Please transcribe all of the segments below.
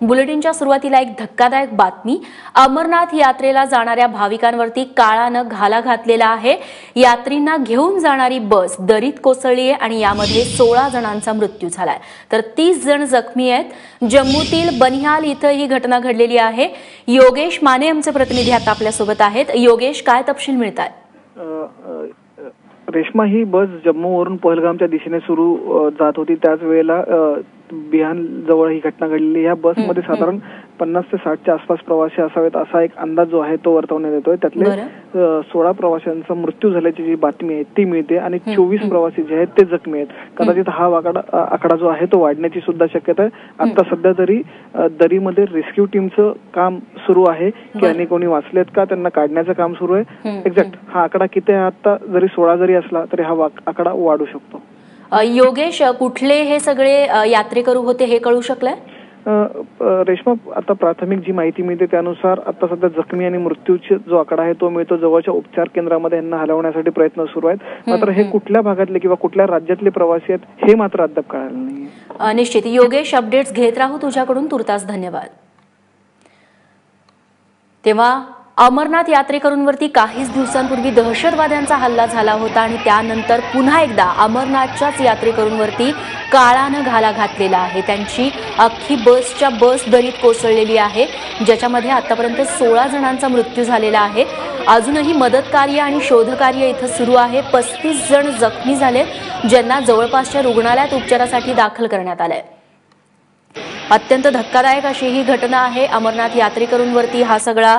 बुलेटिनच्या सुरुवातीला एक धक्कादायक बातमी. अमरनाथ यात्रेला जाणाऱ्या भाविकांवरती काळानं घाला घातलेला आहे. यात्रींना घेऊन जाणारी बस दरीत कोसळली आहे आणि यामध्ये सोळा जणांचा मृत्यू झालाय. तर तीस जण जखमी आहेत. जम्मूतील बनिहाल इथं ही घटना घडलेली आहे. योगेश माने आमचे प्रतिनिधी आता आपल्यासोबत आहेत. योगेश काय तपशील मिळत आहेत रेश्मा ही बस जम्मूवरून पहलगामच्या दिशेने सुरू जात होती. त्याच वेळेला बिहान जवळ ही घटना घडलेली या बसमध्ये साधारण पन्नास ते साठच्या आसपास प्रवासी असावेत असा एक अंदाज जो आहे तो वर्तवण्यात येतोय. त्यातले सोळा प्रवाशांचा मृत्यू झाल्याची जी बातमी आहे ती मिळते आणि चोवीस प्रवासी जे आहेत ते जखमी आहेत. कदाचित हा आकडा जो आहे तो वाढण्याची सुद्धा शक्यता आहे. आता सध्या तरी दरीमध्ये रेस्क्यू टीमचं काम सुरू आहे की आणि कोणी वाचलेत का त्यांना काढण्याचं काम सुरू आहे. एक्झॅक्ट हा आकडा किती आहे? आता जरी सोळा जरी असला तरी हा आकडा वाढू शकतो. योगेश कुठले हे सगळे यात्रेकरू होते हे कळू शकलंय? रेश्मा आता प्राथमिक जी माहिती मिळते त्यानुसार आता सध्या जखमी आणि मृत्यूचे जो आकडा आहे तो मिळतो जवळच्या उपचार केंद्रामध्ये यांना हलवण्यासाठी प्रयत्न सुरू आहेत. मात्र हे कुठल्या भागातले किंवा कुठल्या राज्यातले प्रवासी आहेत हे मात्र अद्याप कळालं नाही निश्चित. योगेश अपडेट्स घेत राहू तुझ्याकडून. तुर्तास धन्यवाद. तेव्हा अमरनाथ यात्रेकरूंवरती काहीच दिवसांपूर्वी दहशतवाद्यांचा हल्ला झाला होता आणि त्यानंतर पुन्हा एकदा अमरनाथच्याच यात्रेकरूंवरती काळानं घाला घातलेला आहे. त्यांची अख्खी बसच्या बस दरीत कोसळलेली आहे ज्याच्यामध्ये आतापर्यंत सोळा जणांचा मृत्यू झालेला आहे. अजूनही मदतकार्य आणि शोधकार्य इथं सुरू आहे. पस्तीस जण जखमी झाले ज्यांना जवळपासच्या रुग्णालयात उपचारासाठी दाखल करण्यात आलंय. अत्यंत धक्कादायक अशी ही घटना आहे. अमरनाथ यात्रेकरूंवरती हा सगळा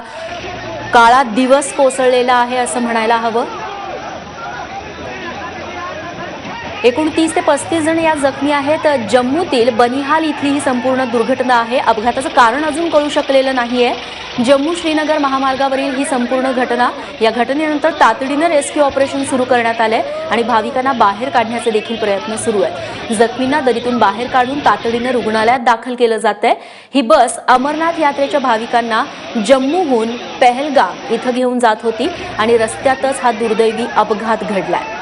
काळात दिवस कोसळलेला आहे असं म्हणायला हवं. एकूण तीस ते पस्तीस जण या जखमी आहेत. जम्मूतील बनिहाल इथली ही संपूर्ण दुर्घटना आहे. अपघाताचं कारण अजून कळू शकलेलं नाहीये. जम्मू श्रीनगर महामार्गावरील ही संपूर्ण घटना या घटनेनंतर तातडीनं रेस्क्यू ऑपरेशन सुरू करण्यात आलंय आणि भाविकांना बाहेर काढण्याचे देखील प्रयत्न सुरू आहेत. जखमींना दरीतून बाहेर काढून तातडीनं रुग्णालयात दाखल केलं जात आहे ही बस अमरनाथ यात्रेच्या भाविकांना जम्मूहून पहलगाम इथं घेऊन जात होती आणि रस्त्यातच हा दुर्दैवी अपघात घडलाय.